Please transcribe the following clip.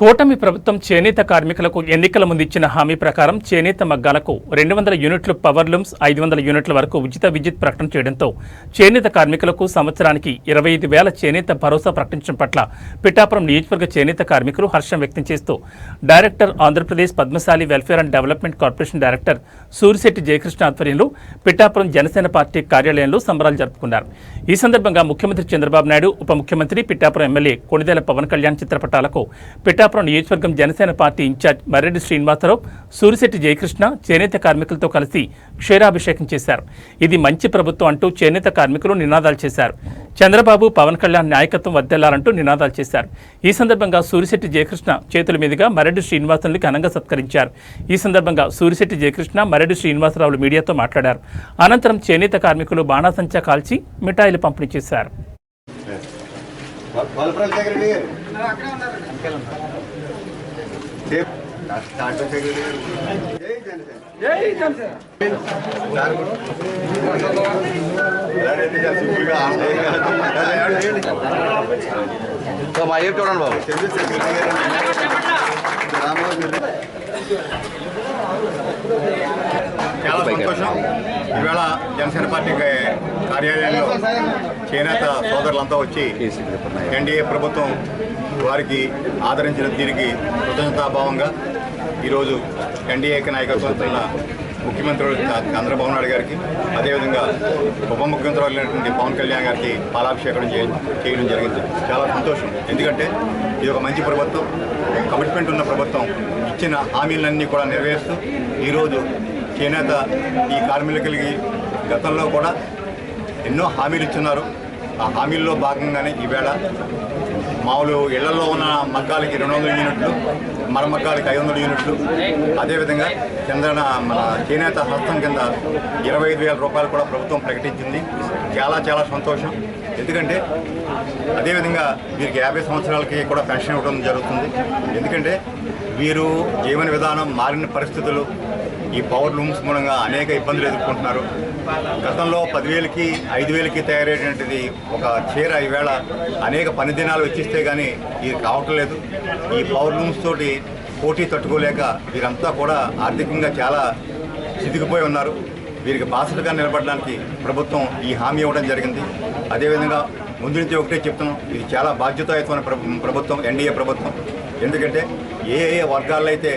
కూటమి ప్రభుత్వం చేనేత కార్మికులకు ఎన్నికల ముందు ఇచ్చిన హామీ ప్రకారం చేనేత మగ్గాలకు రెండు వందల యూనిట్లు పవర్ లూమ్స్ ఐదు వందల యూనిట్ల వరకు ఉచిత విద్యుత్ ప్రకటన చేయడంతో చేనేత కార్మికులకు సంవత్సరానికి ఇరవై ఐదు వేల చేనేత భరోసా ప్రకటించడం పట్ల పిఠాపురం నియోజకవర్గ చేనేత కార్మికులు హర్షం వ్యక్తం చేస్తూ director Andhra Pradesh Padmashali welfare and development corporation director Surisetti Jayakrishna ఆధ్వర్యంలో పిఠాపురం జనసేన పార్టీ కార్యాలయంలో సంబరాలు జరుపుకున్నారు. ఈ సందర్భంగా ముఖ్యమంత్రి చంద్రబాబు నాయుడు ఉప ముఖ్యమంత్రి పిఠాపురం ఎమ్మెల్యే కొణిదెల పవన్ కళ్యాణ్ చిత్రపటాలకు పిఠాపురం నియోజకవర్గం జనసేన పార్టీ ఇన్ఛార్జ్ మర్రెడ్డి శ్రీనివాసరావు సూరిశెట్టి జయకృష్ణ చేనేత కార్మికులతో కలిసి క్షీరాభిషేకం చేశారు. ఇది మంచి ప్రభుత్వం అంటూ చేనేత కార్మికులు నినాదాలు చేశారు. చంద్రబాబు పవన్ కళ్యాణ్ నాయకత్వం వర్దెల్లాలంటూ నినాదాలు చేశారు. ఈ సందర్భంగా సూరిశెట్టి జయకృష్ణ చేతుల మీదుగా మరెడ్డి శ్రీనివాసుల్ని ఘనంగా సత్కరించారు. ఈ సందర్భంగా సూరిశెట్టి జయకృష్ణ మరెడ్డి శ్రీనివాసరావులు మీడియాతో మాట్లాడారు. అనంతరం చేనేత కార్మికులు బాణాసంచా కాల్చి మిఠాయిలు పంపిణీ చేశారు. మా ఏం చూడండి బాబు చంద్ర సెక్రటరీ గారు రామోజీ చాలా సంతోషం ఈవేళ జనసేన పార్టీ కార్యాలయంలో చేనేత సోదరులంతా వచ్చి ఎన్డీఏ ప్రభుత్వం వారికి ఆదరించిన దీనికి కృతజ్ఞతాభావంగా ఈరోజు ఎన్డీఏ నాయకత్వం ఉన్న ముఖ్యమంత్రి చంద్రబాబు నాయుడు గారికి అదేవిధంగా ఉప ముఖ్యమంత్రి అయినటువంటి పవన్ కళ్యాణ్ గారికి పాలాభిషేకం చేయడం జరిగింది. చాలా సంతోషం. ఎందుకంటే ఇది ఒక మంచి ప్రభుత్వం కమిట్మెంట్ ఉన్న ప్రభుత్వం. ఇచ్చిన హామీలన్నీ కూడా నెరవేరుస్తూ ఈరోజు చేనేత ఈ కార్మికులకి గతంలో కూడా ఎన్నో హామీలు ఇచ్చున్నారు. ఆ హామీల్లో భాగంగానే ఈవేళ మామూలు ఇళ్ళలో ఉన్న మగ్గాలకి రెండు వందల యూనిట్లు మరమగ్గాలకి ఐదు వందల యూనిట్లు. అదేవిధంగా చంద్రన మన చేనేత హస్తం కింద ఇరవై ఐదు వేల రూపాయలు కూడా ప్రభుత్వం ప్రకటించింది. చాలా చాలా సంతోషం. ఎందుకంటే అదేవిధంగా వీరికి యాభై సంవత్సరాలకి కూడా పెన్షన్ ఇవ్వడం జరుగుతుంది. ఎందుకంటే వీరు జీవన విధానం మారిన పరిస్థితులు ఈ పవర్ లూమ్స్ మూలంగా అనేక ఇబ్బందులు ఎదుర్కొంటున్నారు. గతంలో పదివేలకి ఐదు వేలకి తయారయ్యేటువంటిది ఒక చీర ఈవేళ అనేక పని దినాలు వెచ్చిస్తే కానీ ఇది కావటం లేదు. ఈ పవర్ లూమ్స్ తోటి పోటీ తట్టుకోలేక వీరంతా కూడా ఆర్థికంగా చాలా చితికిపోయి ఉన్నారు. వీరికి బాసటగా నిలబడడానికి ప్రభుత్వం ఈ హామీ ఇవ్వడం జరిగింది. అదేవిధంగా ముందు నుంచి ఒకటే చెప్తున్నాం ఇది చాలా బాధ్యతాయుతమైన ప్రభుత్వం ఎన్డీఏ ప్రభుత్వం. ఎందుకంటే ఏ ఏ వర్గాల్లో అయితే